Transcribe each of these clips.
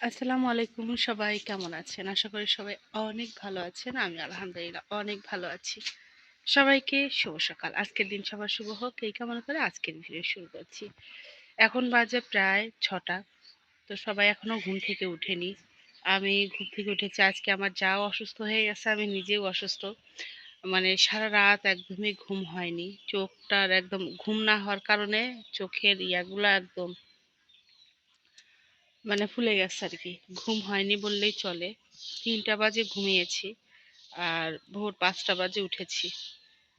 আসসালামু আলাইকুম সবাই, কেমন আছেন? আশা করি সবাই অনেক ভালো আছেন। আমি আলহামদুলিল্লাহ অনেক ভালো আছি। সবাইকে শুভ সকাল। আজকের দিন সবার শুভ হোক। এই কামনা করে আজকের ভিডিও শুরু করছি। এখন বাজে প্রায় ছটা। তো সবাই এখনও ঘুম থেকে উঠেনি আমি ঘুম থেকে উঠেছি। আজকে আমার যাও অসুস্থ হয়ে গেছে, আমি নিজেও অসুস্থ। মানে সারা রাত একদমই ঘুম হয়নি। চোখটার একদম ঘুম না হওয়ার কারণে চোখের ইয়াগুলো একদম মানে ফুলে গেছে আর কি ঘুম হয়নি বললেই চলে। তিনটা বাজে ঘুমিয়েছি আর ভোর পাঁচটা বাজে উঠেছি।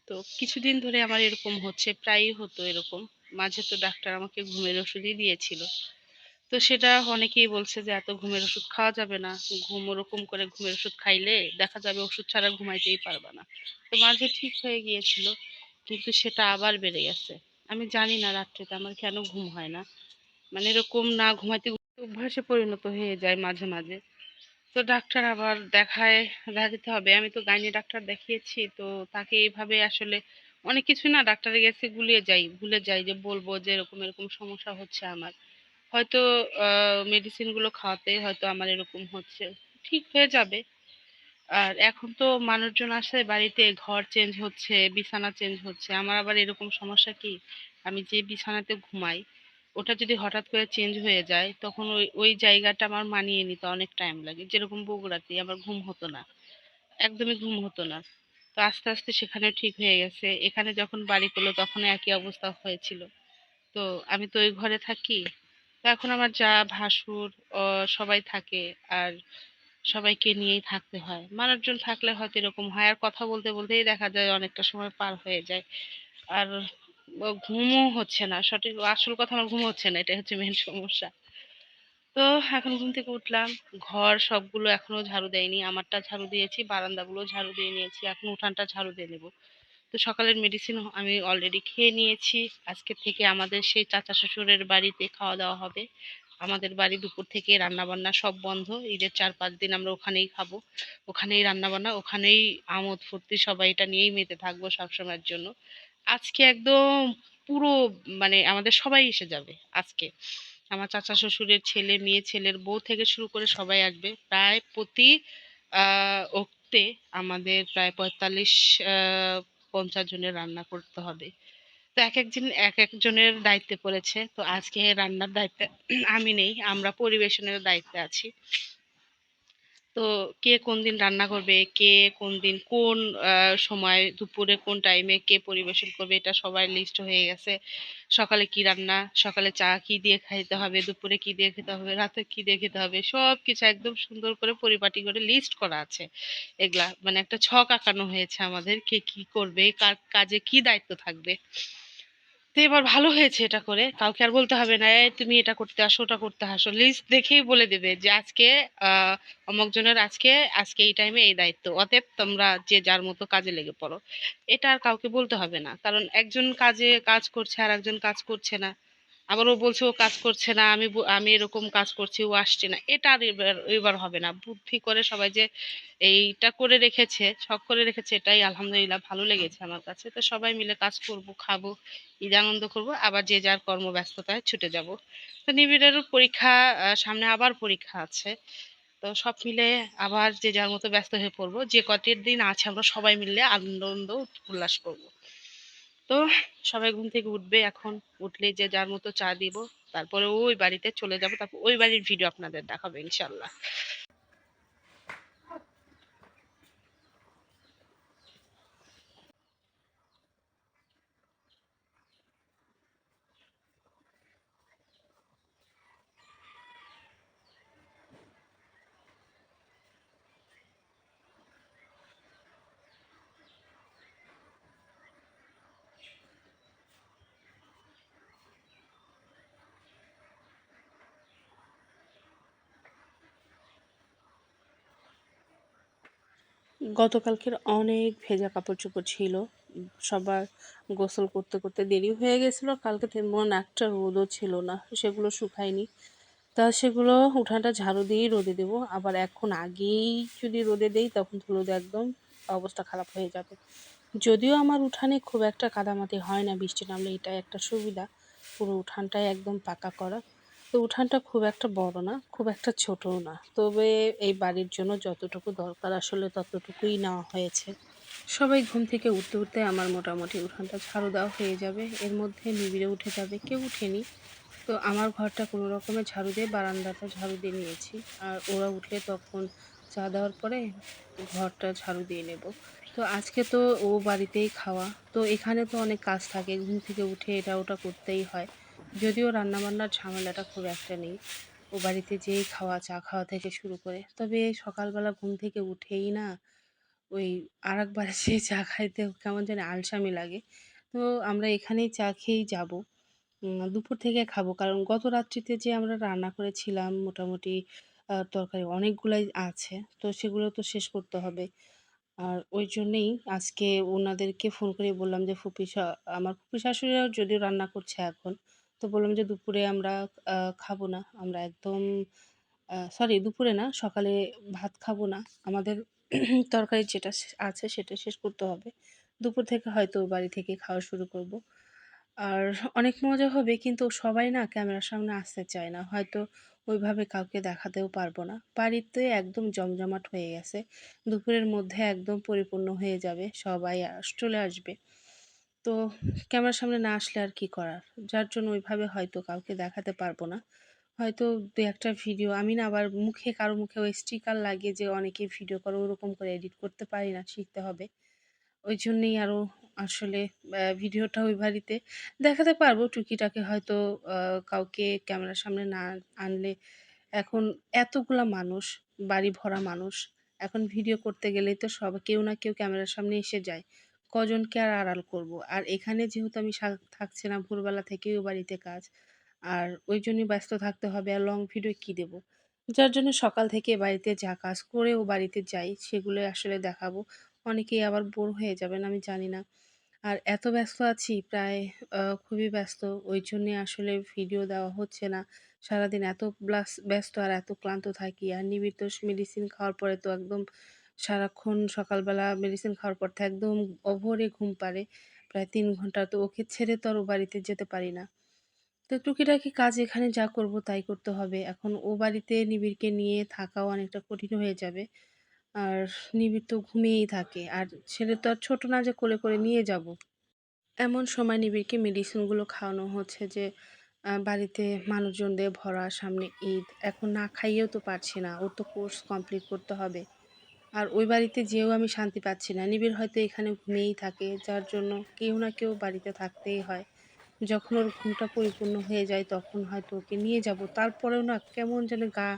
তো কিছুদিন ধরে আমার এরকম হচ্ছে, প্রায়ই হতো এরকম। মাঝে তো ডাক্তার আমাকে ঘুমের ওষুধই দিয়েছিল। তো সেটা অনেকেই বলছে যে এত ঘুমের ওষুধ খাওয়া যাবে না। ঘুম ওরকম করে ঘুমের ওষুধ খাইলে দেখা যাবে ওষুধ ছাড়া ঘুমাইতেই পারবে না। তো মাঝে ঠিক হয়ে গিয়েছিল, কিন্তু সেটা আবার বেড়ে গেছে। আমি জানি না রাত্রিতে আমার কেন ঘুম হয় না। মানে এরকম না ঘুমাইতে অভ্যাসে পরিণত হয়ে যায় মাঝে মাঝে। তো ডাক্তার আবার দেখায় দেখাতে হবে। আমি তো গাইনি, ডাক্তার দেখিয়েছি। তো তাকে এইভাবে আসলে অনেক কিছু না ডাক্তারের কাছে গুলিয়ে যাই, ভুলে যাই যে বলব যে এরকম এরকম সমস্যা হচ্ছে আমার। হয়তো মেডিসিনগুলো খাওয়াতে হয়তো আমার এরকম হচ্ছে। ঠিক হয়ে যাবে। আর এখন তো মানুষজন আসে বাড়িতে, ঘর চেঞ্জ হচ্ছে, বিছানা চেঞ্জ হচ্ছে। আমার আবার এরকম সমস্যা কি? আমি যে বিছানাতে ঘুমাই ওটা যদি হঠাৎ করে চেঞ্জ হয়ে যায়, তখন ওই ওই জায়গাটা আমার মানিয়ে নিতে অনেক টাইম লাগে। যেরকম বগুড়াতে আমার ঘুম হতো না। একদমই ঘুম হতো না। তো আস্তে আস্তে সেখানে ঠিক হয়ে গেছে। এখানে যখন বাড়ি করল, তখন একই অবস্থা হয়েছিল। তো আমি তো ওই ঘরে থাকি। তো এখন আমার যা ভাসুর সবাই থাকে আর সবাইকে নিয়েই থাকতে হয়। মানুষজন থাকলে হয়তো এরকম হয়। আর কথা বলতে, বলতেই দেখা যায় অনেকটা সময় পার হয়ে যায়। আর ঘুমও হচ্ছে না। সঠিক আসল কথা আমার ঘুম হচ্ছে না, এটাই হচ্ছে মেন সমস্যা। তো এখন ঘুম থেকে উঠলাম, ঘর সবগুলো এখনও ঝাড়ু দেয়নি, আমারটা ঝাড়ু দিয়েছি বারান্দাগুলো ঝাড়ু দিয়ে নিয়েছি, এখন উঠানটা ঝাড়ু দিয়ে নেব। তো সকালের মেডিসিন আমি অলরেডি খেয়ে নিয়েছি, আজকে থেকে আমাদের সেই চাচা শ্বশুরের বাড়িতে খাওয়া দাওয়া হবে। আমাদের বাড়ি দুপুর থেকে রান্না বান্না সব বন্ধ, ঈদের চার পাঁচ দিন আমরা ওখানেই খাব। ওখানেই রান্না বান্না ওখানেই আমোদ ফুর্তি, সবাই এটা নিয়েই মেতে থাকব সবসময়ের জন্য। আজকে একদম পুরো মানে আমাদের সবাই এসে যাবে আজকে। আমার চাচা শ্বশুরের ছেলে, মেয়ে, ছেলের বউ থেকে শুরু করে সবাই আসবে। প্রায় প্রতি ওক্তে আমাদের প্রায় পঁয়তাল্লিশ পঞ্চাশ জনের রান্না করতে হবে। তো এক একজন, এক একজনের দায়িত্বে পড়েছে। তো আজকে রান্নার দায়িত্বে আমি নেই, আমরা পরিবেশনের দায়িত্বে আছি। তো কে কোন দিন রান্না করবে? কে কোন দিন কোন সময় দুপুরে কোন টাইমে কে পরিবেশন করবে? এটা সবার লিস্ট হয়ে গেছে। সকালে কি রান্না? সকালে চা কি দিয়ে খাইতে হবে? দুপুরে কি দিয়ে খেতে হবে? রাতে কি দিয়ে খেতে হবে? সব কিছু একদম সুন্দর করে পরিপাটি করে লিস্ট করা আছে। এগুলা মানে একটা ছক আঁকানো হয়েছে আমাদের কে কি করবে? কার কাজে কি দায়িত্ব থাকবে? তো এবার ভালো হয়েছে এটা করে। কাউকে আর বলতে হবে না তুমি এটা করতে আসো, ওটা করতে আসো। লিস্ট দেখেই বলে দেবে যে আজকে, আহ, অমুক জনের আজকে আজকে এই টাইমে এই দায়িত্ব। অতএব তোমরা যে যার মতো কাজে লেগে পড়ো। এটা আর কাউকে বলতে হবে না। কারণ একজন কাজে কাজ করছে আর একজন কাজ করছে না। আবার ও বলছে, ও কাজ করছে না, আমি আমি এরকম কাজ করছি, ও আসছে না। এটা আর এবার এবার হবে না। বুদ্ধি করে সবাই যে এইটা করে রেখেছে, শখ করে রেখেছে, এটাই আলহামদুলিল্লাহ ভালো লেগেছে আমার কাছে। তো সবাই মিলে কাজ করব, খাব, ঈদ আনন্দ করব, আবার যে যার কর্মব্যস্ততায় ছুটে যাব। তো নিবিড়েরও পরীক্ষা সামনে আবার পরীক্ষা আছে। তো সব মিলে আবার যে যার মতো ব্যস্ত হয়ে পড়ব, যে কটির দিন আছে আমরা সবাই মিলে আনন্দ, উল্লাস করব। তো সবাই ঘুম থেকে উঠবে এখন। উঠলে যে যার মতো চা দিব, তারপরে ওই বাড়িতে চলে যাব। তারপর ওই বাড়ির ভিডিও আপনাদের দেখাবো ইনশাল্লাহ। গতকালকের অনেক ভেজা কাপড় চোপড় ছিল। সবার গোসল করতে করতে দেরি হয়ে গেছিল। কালকে তেমন একটা রোদও ছিল না, সেগুলো শুকায়নি। তা সেগুলো উঠানটা ঝাড়ু দিয়েই রোদে দেবো। আবার এখন আগেই যদি রোদে দেই, তখন রোদে একদম অবস্থা খারাপ হয়ে যাবে। যদিও আমার উঠানে খুব একটা কাদামাটি হয় না, বৃষ্টি নামলে এটা একটা সুবিধা। পুরো উঠানটাই একদম পাকা করা। তো উঠানটা খুব একটা বড় না, খুব একটা ছোটও না। তবে এই বাড়ির জন্য যতটুকু দরকার আসলে ততটুকুই নেওয়া হয়েছে। সবাই ঘুম থেকে উঠতে উঠতে আমার মোটামুটি উঠানটা ঝাড়ু দেওয়া হয়ে যাবে। এর মধ্যে নিবিড়ে উঠে যাবে, কেউ উঠেনি। তো আমার ঘরটা কোনো রকমের ঝাড়ু দিয়ে বারান্দাটা ঝাড়ু দিয়ে নিয়েছি। আর ওরা উঠলে তখন চা দেওয়ার পরে ঘরটা ঝাড়ু দিয়ে নেব। তো আজকে তো ও বাড়িতেই খাওয়া। তো এখানে তো অনেক কাজ থাকে, ঘুম থেকে উঠে এটা ওটা করতেই হয়। যদিও রান্নাবান্নার ঝামেলাটা খুব একটা নেই। ও বাড়িতে যেই খাওয়া, চা খাওয়া থেকে শুরু করে। তবে সকালবেলা ঘুম থেকে উঠেই না ওই আর একবার সে চা খাইতে কেমন যেন আলসামি লাগে। তো আমরা এখানেই চা খেয়েই যাব। দুপুর থেকে খাব। কারণ গত রাত্রিতে যে আমরা রান্না করেছিলাম মোটামুটি তরকারি অনেকগুলাই আছে। তো সেগুলো তো শেষ করতে হবে। আর ওই জন্যেই আজকে ওনাদেরকে ফোন করে বললাম যে ফুপি আমার ফুপি শাশুড়িরাও যদিও রান্না করছে এখন তো বললাম যে দুপুরে আমরা খাব না। আমরা একদম সরি দুপুরে না, সকালে ভাত খাব না। আমাদের তরকারি যেটা আছে সেটা শেষ করতে হবে। দুপুর থেকে হয়তো বাড়ি থেকে খাওয়া শুরু করব। আর অনেক মজা হবে, কিন্তু সবাই না ক্যামেরার সামনে আসতে চায় না। হয়তো ওইভাবে কাউকে দেখাতেও পারব না। বাড়িতে একদম জমজমাট হয়ে গেছে। দুপুরের মধ্যে একদম পরিপূর্ণ হয়ে যাবে। সবাই চলে আসবে। তো ক্যামেরার সামনে না আসলে আর কি করার? যার জন্য ওইভাবে হয়তো কাউকে দেখাতে পারব না। হয়তো দু একটা ভিডিও, আমি না আবার মুখে, কারও মুখে ওই স্টিকার লাগিয়ে যে অনেকে ভিডিও করে, ওরকম করে এডিট করতে পারি না, শিখতে হবে। ওই জন্যেই আরও আসলে ভিডিওটা ওই বাড়িতে দেখাতে পারব। টুকিটাকে হয়তো কাউকে ক্যামেরার সামনে না আনলে এখন এতগুলা মানুষ, বাড়ি ভরা মানুষ, এখন ভিডিও করতে গেলেই তো সব, কেউ না কেউ ক্যামেরার সামনে এসে যায়। কজনকে আর আড়াল করব। আর এখানে যেহেতু আমি থাকছি না, ভোরবেলা থেকেই ও বাড়িতে কাজ। আর ওই জন্যই ব্যস্ত থাকতে হবে আর লং ভিডিও কি দেব? যার জন্য সকাল থেকে বাড়িতে যা কাজ করে ও বাড়িতে যাই সেগুলো আসলে দেখাবো। অনেকেই আবার বোর হয়ে যাবেন, আমি জানি না। আর এত ব্যস্ত আছি, প্রায় খুবই ব্যস্ত। ওই জন্যে আসলে ভিডিও দেওয়া হচ্ছে না। সারাদিন এত ব্লাস, ব্যস্ত আর এত ক্লান্ত থাকি। আর নিবিড় মেডিসিন খাওয়ার পরে তো একদম সারাক্ষণ সকালবেলা মেডিসিন খাওয়ার পর তো একদম অভরে ঘুম পারে প্রায় তিন ঘণ্টা তো ওকে ছেড়ে তো আর ও বাড়িতে যেতে পারি না। তো টুকিটাকি কাজ এখানে যা করব তাই করতে হবে। এখন ও বাড়িতে নিবিড়কে নিয়ে থাকাও অনেকটা কঠিন হয়ে যাবে। আর নিবিড় তো ঘুমিয়েই থাকে। আর ছেলে তো আর ছোটো না যে কোলে করে নিয়ে যাব। এমন সময় নিবিড়কে মেডিসিনগুলো খাওয়ানো হচ্ছে যে বাড়িতে মানুষজনদের ভরা, সামনে ঈদ। এখন না খাইয়েও তো পারছি না। ওর তো কোর্স কমপ্লিট করতে হবে। আর ওই বাড়িতে যেও আমি শান্তি পাচ্ছি না। নিবিড় হয়তো এখানে ঘুমিয়েই থাকে, যার জন্য কেউ না কেউ বাড়িতে থাকতেই হয়। যখন ওর ঘুমটা পরিপূর্ণ হয়ে যায়, তখন হয়তো ওকে নিয়ে যাব। তারপরেও না কেমন যেন গা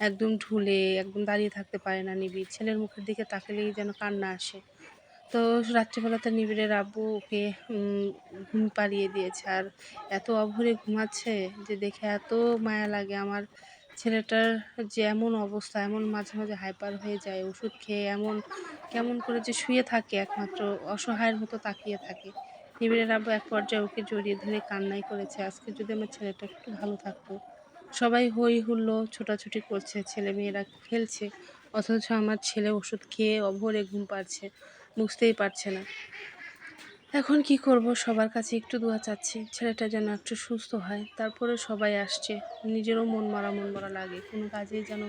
একদম ঢুলে, একদম দাঁড়িয়ে থাকতে পারে না নিবিড়। ছেলের মুখের দিকে তাকালেই যেন কান্না আসে। তো রাত্রিবেলাতে নিবিড়ের আব্বু ওকে ঘুম পাড়িয়ে দিয়েছে। আর এত অভরে ঘুমাচ্ছে যে দেখে এত মায়া লাগে আমার। ছেলেটার যে এমন অবস্থা, এমন মাঝে মাঝে হাইপার হয়ে যায়, ওষুধ খেয়ে এমন, কেমন করে যে শুয়ে থাকে একমাত্র, অসহায়ের মতো তাকিয়ে থাকে। নিবিড়ের আব্বু এক পর্যায়ে ওকে জড়িয়ে ধরে কান্নাই করেছে, আজকে যদি আমার ছেলেটা একটু ভালো থাকতো। সবাই হই হুল্লো, ছোটাছুটি করছে, ছেলে মেয়েরা খেলছে, অথচ আমার ছেলে ওষুধ খেয়ে অভরে ঘুম পাচ্ছে বুঝতেই পারছে না। এখন কি করব? সবার কাছে একটু দোয়া চাচ্ছি। ছেলেটা যেন একটু সুস্থ হয়। তারপরে সবাই আসছে। নিজেরও মন মারা মন মারা লাগে। কোনো কাজেই যেন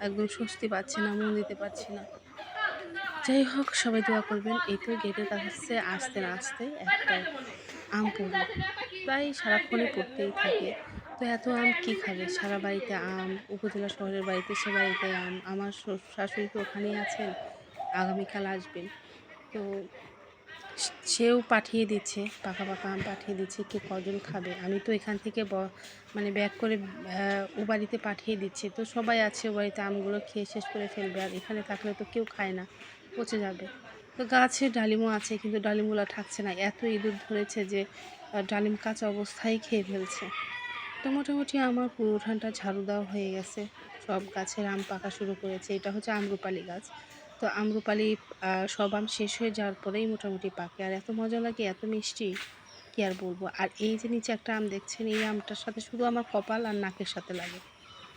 একদম স্বস্তি পাচ্ছে না, মন দিতে পারছি না। যাই হোক, সবাই দোয়া করবেন। এই তো গেটের কাছে আসতে না আসতে একটা আম পড়ল। প্রায় সারাক্ষণই পড়তেই থাকে। তো এত আম কী খাবে? সারা বাড়িতে আম, উপজেলা শহরের বাড়িতে সে বাড়িতে আম। আমার শাশুড়ি তো ওখানেই আছেন। আগামীকাল আসবেন। তো সেও পাঠিয়ে দিচ্ছে, পাকা পাকা আম পাঠিয়ে দিচ্ছে, কে কজন খাবে? আমি তো এখান থেকে ব মানে ব্যাগ করে ও বাড়িতে পাঠিয়ে দিচ্ছি। তো সবাই আছে ও বাড়িতে আমগুলো খেয়ে শেষ করে ফেলবে। আর এখানে থাকলে তো কেউ খায় না, পচে যাবে। তো গাছে ডালিমও আছে, কিন্তু ডালিমগুলো থাকছে না। এত ইঁদুর ধরেছে যে ডালিম কাঁচা অবস্থায় খেয়ে ফেলছে। তো মোটামুটি আমার পুরো উঠানটা ঝাড়ু দেওয়া হয়ে গেছে। সব গাছের আম পাকা শুরু করেছে। এটা হচ্ছে আমরুপালি গাছ। তো আমরুপালি সব আম শেষ হয়ে যাওয়ার পরেই মোটামুটি পাকে। আর এত মজা লাগে, এত মিষ্টি, কী আর বলব? আর এই যে নিচে একটা আম দেখছেন, এই আমটার সাথে শুধু আমার কপাল আর নাকের সাথে লাগে।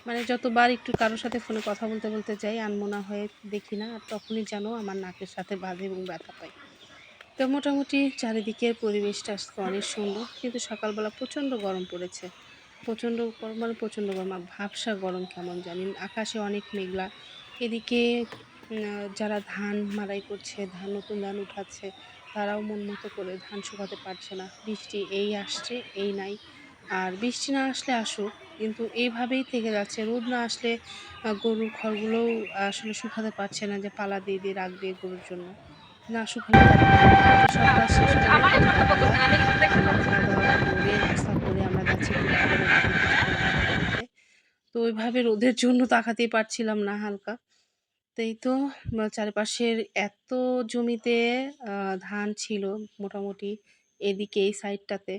মানে যতবার একটু কারোর সাথে ফোনে কথা বলতে বলতে যাই, আনমোনা হয়ে দেখি না, আর তখনই যেন আমার নাকের সাথে বাঁধে এবং ব্যথা পাই। তো মোটামুটি চারিদিকের পরিবেশটা আজকে অনেক সুন্দর, কিন্তু সকালবেলা প্রচণ্ড গরম পড়েছে। প্রচণ্ড গরম মানে প্রচণ্ড গরম, আর ভাবসা গরম কেমন জানি। আকাশে অনেক মেঘলা। এদিকে যারা ধান মাড়াই করছে ধান নতুন ধান উঠাচ্ছে তারাও মন মতো করে ধান শুকাতে পারছে না। বৃষ্টি এই আসছে এই নাই। আর বৃষ্টি না আসলে আসুক কিন্তু এইভাবেই থেকে যাচ্ছে। রোদ না আসলে গরুর খড়গুলোও আসলে শুকাতে পারছে না যে পালা দিয়ে দিয়ে রাখবে গরুর জন্য। না শুকালে শেষ করে আমরা। তো ওইভাবে রোদের জন্য তাকাতেই পারছিলাম না হালকা। তো এই তো চারপাশের এত জমিতে ধান ছিল মোটামুটি এদিকে এই সাইডটাতে।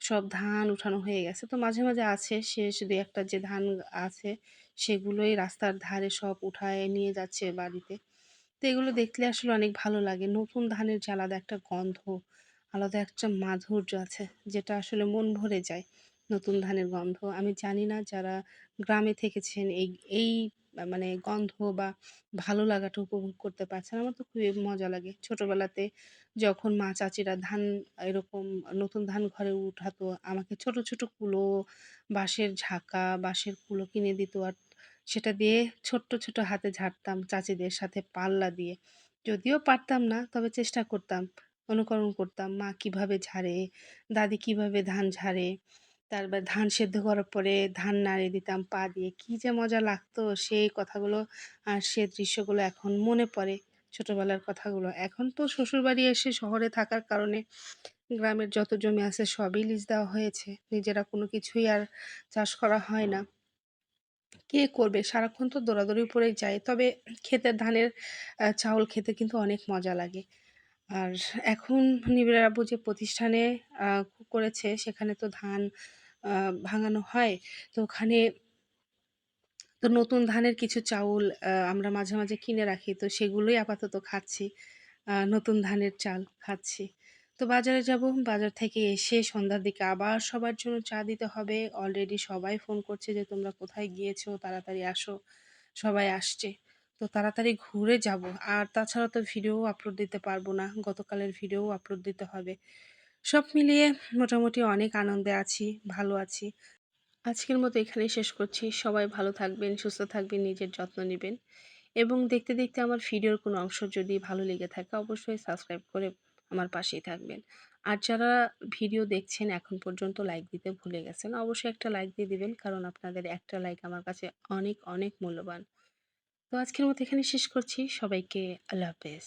সব ধান উঠানো হয়ে গেছে। তো মাঝে মাঝে আছে শেষ দুই একটা যে ধান আছে সেগুলোই রাস্তার ধারে সব উঠায় নিয়ে যাচ্ছে বাড়িতে। তো এগুলো দেখলে আসলে অনেক ভালো লাগে। নতুন ধানের যে আলাদা একটা গন্ধ, আলাদা একটা মাধুর্য আছে যেটা আসলে মন ভরে যায় নতুন ধানের গন্ধ। আমি জানি না যারা গ্রামে থেকেছেন এই এই মানে গন্ধ বা ভালো লাগাটা উপভোগ করতে পারছেন আমার তো খুবই মজা লাগে। ছোটবেলাতে যখন মা চাচিরা ধান এরকম নতুন ধান ঘরে উঠাতো, আমাকে ছোট ছোট কুলো, বাঁশের ঝাঁকা, বাঁশের কুলো কিনে দিত আর সেটা দিয়ে ছোট্ট, ছোট হাতে ঝাড়তাম চাচিদের সাথে পাল্লা দিয়ে। যদিও পারতাম না, তবে চেষ্টা করতাম, অনুকরণ করতাম, মা কীভাবে ঝাড়ে, দাদি কীভাবে ধান ঝাড়ে তারপর ধান সেদ্ধ করার পরে ধান নাড়িয়ে দিতাম, পা দিয়ে। কি যে মজা লাগতো সেই কথাগুলো আর সে দৃশ্যগুলো এখন মনে পড়ে ছোটবেলার কথাগুলো। এখন তো শ্বশুরবাড়ি এসে শহরে থাকার কারণে গ্রামের যত জমি আছে সবই লিজ দেওয়া হয়েছে। নিজেরা কোনো কিছুই আর চাষ করা হয় না। কে করবে? সারাক্ষণ তো দৌড়াদৌড়ি উপরেই যায়। তবে ক্ষেতের ধানের চাউল খেতে কিন্তু অনেক মজা লাগে। আর এখন নিবিড় যে প্রতিষ্ঠানে করেছে সেখানে তো ধান ভাঙানো হয়। তো ওখানে তো নতুন ধানের কিছু চাউল আমরা মাঝে মাঝে কিনে রাখি। তো সেগুলোই আপাতত খাচ্ছি। নতুন ধানের চাল খাচ্ছি। তো বাজারে যাব, বাজার থেকে এসে সন্ধ্যার দিকে আবার সবার জন্য চা দিতে হবে। অলরেডি সবাই ফোন করছে যে, তোমরা কোথায় গিয়েছো? তাড়াতাড়ি আসো। সবাই আসছে। তো তাড়াতাড়ি ঘুরে যাব। আর তাছাড়া তো ভিডিও আপলোড দিতে পারব না। গতকালের ভিডিও আপলোড দিতে হবে। সব মিলিয়ে মোটামুটি অনেক আনন্দে আছি, ভালো আছি। আজকের মতো এখানেই শেষ করছি। সবাই ভালো থাকবেন, সুস্থ থাকবেন, নিজের যত্ন নেবেন। এবং দেখতে দেখতে আমার ভিডিওর কোনো অংশ যদি ভালো লেগে থাকে, অবশ্যই সাবস্ক্রাইব করে আমার পাশেই থাকবেন। আর যারা ভিডিও দেখছেন এখন পর্যন্ত লাইক দিতে ভুলে গেছেন, অবশ্যই একটা লাইক দিয়ে দিবেন, কারণ আপনাদের একটা লাইক আমার কাছে অনেক অনেক মূল্যবান। তো আজকের মতো এখানে শেষ করছি। সবাইকে আল্লাহ হাফেজ।